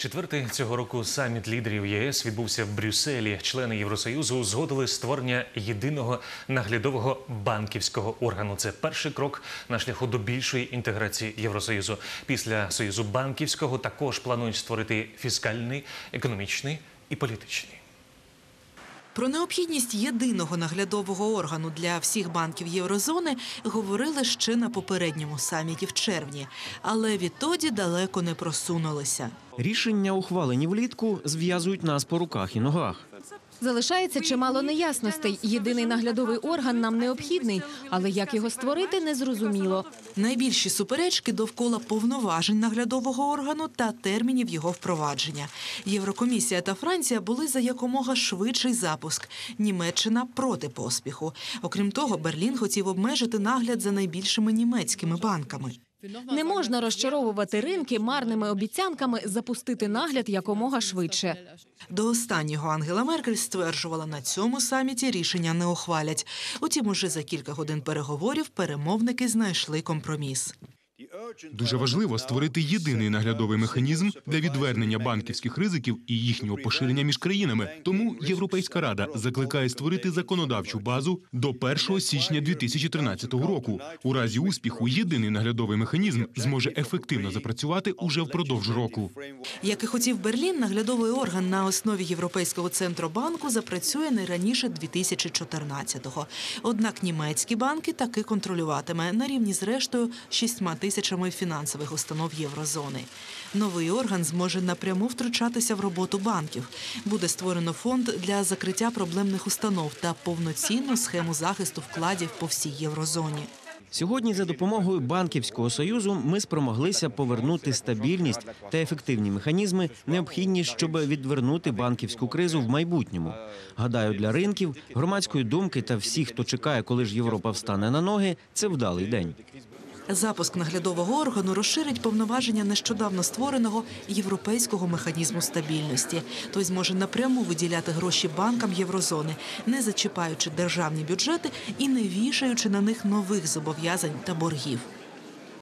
Четвертий цього року саміт лідерів ЄС відбувся в Брюсселі. Члени Євросоюзу узгодили створення єдиного наглядового банківського органу. Це перший крок на шляху до більшої інтеграції Євросоюзу. Після союзу банківського також планують створити фіскальний, економічний і політичний. Про необхідність єдиного наглядового органу для всіх банків єврозони говорили ще на попередньому саміті в червні, але відтоді далеко не просунулися. Рішення, ухвалені влітку, зв'язують нас по руках і ногах. Залишається чимало неясностей. Єдиний наглядовий орган нам необхідний, але як його створити, незрозуміло. Найбільші суперечки довкола повноважень наглядового органу та термінів його впровадження. Єврокомісія та Франція були за якомога швидший запуск. Німеччина проти поспіху. Окрім того, Берлін хотів обмежити нагляд за найбільшими німецькими банками. Не можна розчаровувати ринки марними обіцянками запустити нагляд якомога швидше. До останнього Ангела Меркель стверджувала, на цьому саміті рішення не ухвалять. Утім, уже за кілька годин переговорів перемовники знайшли компроміс. Дуже важливо створити єдиний наглядовий механізм для відвернення банківських ризиків і їхнього поширення між країнами. Тому Європейська рада закликає створити законодавчу базу до 1 січня 2013 року. У разі успіху єдиний наглядовий механізм зможе ефективно запрацювати уже впродовж року. Як і хотів Берлін, наглядовий орган на основі Європейського центробанку запрацює не раніше 2014-го. Однак німецькі банки таки контролюватиме на рівні з рештою шістьма тисячами фінансових установ єврозони. Новий орган зможе напряму втручатися в роботу банків. Буде створено фонд для закриття проблемних установ та повноцінну схему захисту вкладів по всій єврозоні. Сьогодні за допомогою банківського союзу ми спромоглися повернути стабільність та ефективні механізми, необхідні, щоб відвернути банківську кризу в майбутньому. Гадаю, для ринків, громадської думки та всіх, хто чекає, коли ж Європа встане на ноги, це вдалий день. Запуск наглядового органу розширить повноваження нещодавно створеного європейського механізму стабільності. Той зможе напряму виділяти гроші банкам єврозони, не зачіпаючи державні бюджети і не вішаючи на них нових зобов'язань та боргів.